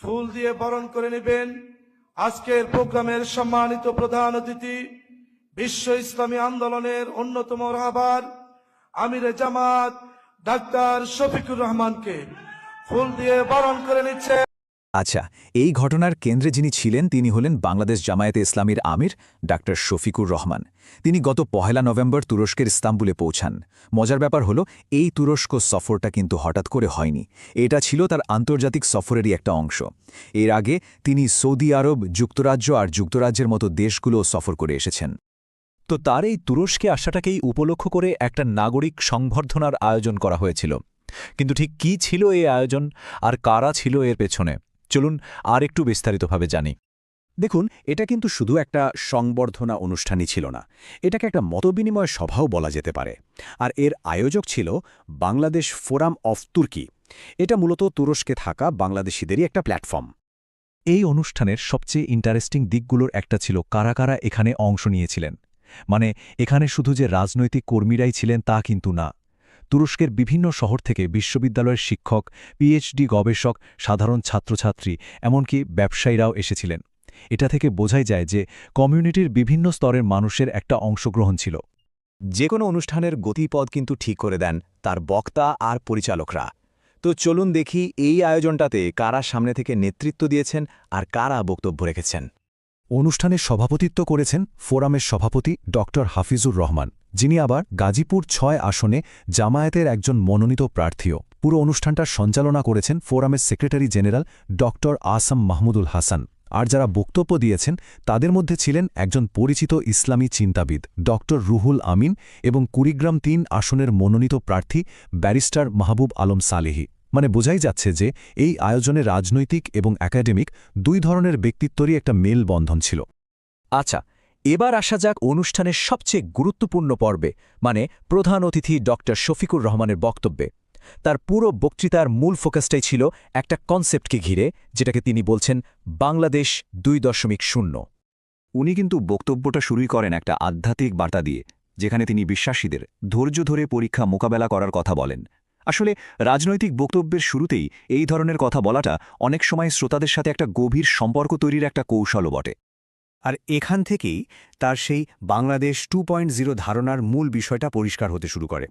ফুল দিয়ে বরণ করে নেবেন। আজকের প্রোগ্রামের সম্মানিত প্রধান অতিথি, বিশ্ব ইসলামী আন্দোলনের অন্যতম রাহবার আমিরে জামাত ডাক্তার শফিকুর রহমানকে ফুল দিয়ে বরণ করে নিচ্ছে। আচ্ছা এই ঘটনার কেন্দ্রে যিনি ছিলেন তিনি হলেন বাংলাদেশ জামায়াতে ইসলামীর আমির ডাক্তার শফিকুর রহমান। তিনি গত পহেলা নভেম্বর তুরস্কের ইস্তাম্বুলে পৌঁছান। মজার ব্যাপার হল, এই তুরস্ক সফরটা কিন্তু হঠাৎ করে হয়নি। এটা ছিল তার আন্তর্জাতিক সফরেরই একটা অংশ। এর আগে তিনি সৌদি আরব, যুক্তরাজ্য আর যুক্তরাজ্যের মতো দেশগুলো সফর করে এসেছেন। তো তার এই তুরস্কে আসাটাকেই উপলক্ষ করে একটা নাগরিক সংবর্ধনার আয়োজন করা হয়েছিল। কিন্তু ঠিক কি ছিল এই আয়োজন আর কারা ছিল এর পেছনে? চলুন আর একটু বিস্তারিতভাবে জানি। দেখুন, এটা কিন্তু শুধু একটা সংবর্ধনা অনুষ্ঠানই ছিল না, এটাকে একটা মতবিনিময় সভাও বলা যেতে পারে। আর এর আয়োজক ছিল বাংলাদেশ ফোরাম অফ তুর্কি। এটা মূলত তুরস্কে থাকা বাংলাদেশিদেরই একটা প্ল্যাটফর্ম। এই অনুষ্ঠানের সবচেয়ে ইন্টারেস্টিং দিকগুলোর একটা ছিল কারা কারা এখানে অংশ নিয়েছিলেন। মানে এখানে শুধু যে রাজনৈতিক কর্মীরাই ছিলেন তা কিন্তু না তুরস্কের বিভিন্ন শহর থেকে বিশ্ববিদ্যালয়ের শিক্ষক পিএইচডি গবেষক, সাধারণ ছাত্রছাত্রী, এমনকি ব্যবসায়ীরাও এসেছিলেন। এটা থেকে বোঝাই যায় যে কমিউনিটির বিভিন্ন স্তরের মানুষের একটা অংশগ্রহণ ছিল। যে কোনো অনুষ্ঠানের গতিপথ কিন্তু ঠিক করে দেন তার বক্তা আর পরিচালকরা। তো চলুন দেখি এই আয়োজনটাতে কারা সামনে থেকে নেতৃত্ব দিয়েছেন আর কারা বক্তব্য রেখেছেন। অনুষ্ঠানের সভাপতিত্ব করেছেন ফোরামের সভাপতি ড. হাফিজুর রহমান, যিনি আবার গাজীপুর ছয় আসনে জামায়াতের একজন মনোনীত প্রার্থীও। পুরো অনুষ্ঠানটার সঞ্চালনা করেছেন ফোরামের সেক্রেটারি জেনারেল ড. আসাম মাহমুদুল হাসান। আর যারা বক্তব্য দিয়েছেন, তাদের মধ্যে ছিলেন একজন পরিচিত ইসলামী চিন্তাবিদ ড. রুহুল আমিন এবং কুড়িগ্রাম তিন আসনের মনোনীত প্রার্থী ব্যারিস্টার মাহবুব আলম সালেহি। মানে বোঝাই যাচ্ছে যে এই আয়োজনে রাজনৈতিক এবং একাডেমিক দুই ধরনের ব্যক্তিত্বরই একটা মেলবন্ধন ছিল। আচ্ছা এবার আসা যাক অনুষ্ঠানের সবচেয়ে গুরুত্বপূর্ণ পর্বে মানে প্রধান অতিথি ড. শফিকুর রহমানের বক্তব্যে। তার পুরো বক্তৃতার মূল ফোকাসটাই ছিল একটা কনসেপ্টকে ঘিরে, যেটাকে তিনি বলছেন বাংলাদেশ দুই দশমিক শূন্য। উনি কিন্তু বক্তব্যটা শুরুই করেন একটা আধ্যাত্মিক বার্তা দিয়ে, যেখানে তিনি বিশ্বাসীদের ধৈর্য ধরে পরীক্ষা মোকাবেলা করার কথা বলেন। আসলে রাজনৈতিক বক্তব্যের শুরুতেই এই ধরনের কথা বলাটা অনেক সময় শ্রোতাদের সাথে একটা গভীর সম্পর্ক তৈরির একটা কৌশলও বটে। আর এখান থেকেই তার সেই বাংলাদেশ টু ধারণার মূল বিষয়টা পরিষ্কার হতে শুরু করে।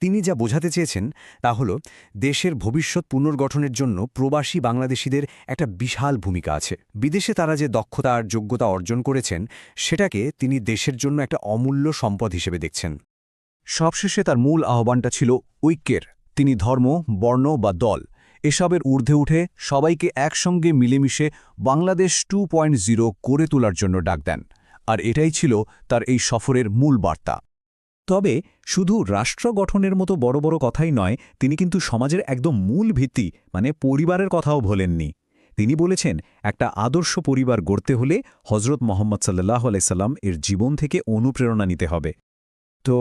তিনি যা বোঝাতে চেয়েছেন তা হল, দেশের ভবিষ্যৎ পুনর্গঠনের জন্য প্রবাসী বাংলাদেশিদের একটা বিশাল ভূমিকা আছে। বিদেশে তারা যে দক্ষতা আর যোগ্যতা অর্জন করেছেন, সেটাকে তিনি দেশের জন্য একটা অমূল্য সম্পদ হিসেবে দেখছেন। সবশেষে তার মূল আহ্বানটা ছিল ঐক্যের। তিনি ধর্ম, বর্ণ বা দল এসবের ঊর্ধ্বে উঠে সবাইকে একসঙ্গে মিলেমিশে বাংলাদেশ টু করে তোলার জন্য ডাক দেন। আর এটাই ছিল তার এই সফরের মূল বার্তা। তবে শুধু রাষ্ট্র গঠনের মতো বড় বড় কথাই নয়, তিনি কিন্তু সমাজের একদম মূল ভিত্তি মানে পরিবারের কথাও ভোলেননি। তিনি বলেছেন, একটা আদর্শ পরিবার গড়তে হলে হজরত মোহাম্মদ সাল্লাহ আলাইসাল্লাম এর জীবন থেকে অনুপ্রেরণা নিতে হবে। তো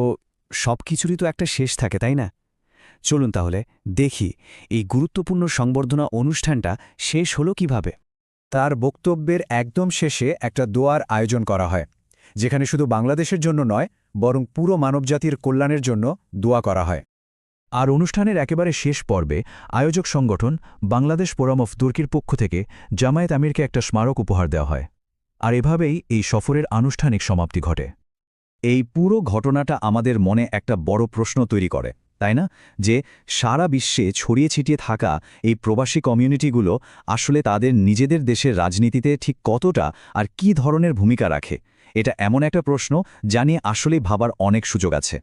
সব কিছুরই তো একটা শেষ থাকে, তাই না? চলুন তাহলে দেখি এই গুরুত্বপূর্ণ সংবর্ধনা অনুষ্ঠানটা শেষ হলো কীভাবে? তার বক্তব্যের একদম শেষে একটা দোয়ার আয়োজন করা হয়, যেখানে শুধু বাংলাদেশের জন্য নয়, বরং পুরো মানবজাতির কল্যাণের জন্য দোয়া করা হয়। আর অনুষ্ঠানের একেবারে শেষ পর্বে আয়োজক সংগঠন বাংলাদেশ ফোরাম অফ তুর্কির পক্ষ থেকে জামায়াত আমিরকে একটা স্মারক উপহার দেওয়া হয়। আর এভাবেই এই সফরের আনুষ্ঠানিক সমাপ্তি ঘটে। এই পুরো ঘটনাটা আমাদের মনে একটা বড় প্রশ্ন তৈরি করে। তাই না? যে সারা বিশ্বে ছড়িয়ে ছিটিয়ে থাকা এই প্রবাসী কমিউনিটিগুলো আসলে তাদের নিজেদের দেশের রাজনীতিতে ঠিক কতটা আর কি ধরনের ভূমিকা রাখে? এটা এমন একটা প্রশ্ন জানিয়ে আসলেই ভাবার অনেক সুযোগ আছে।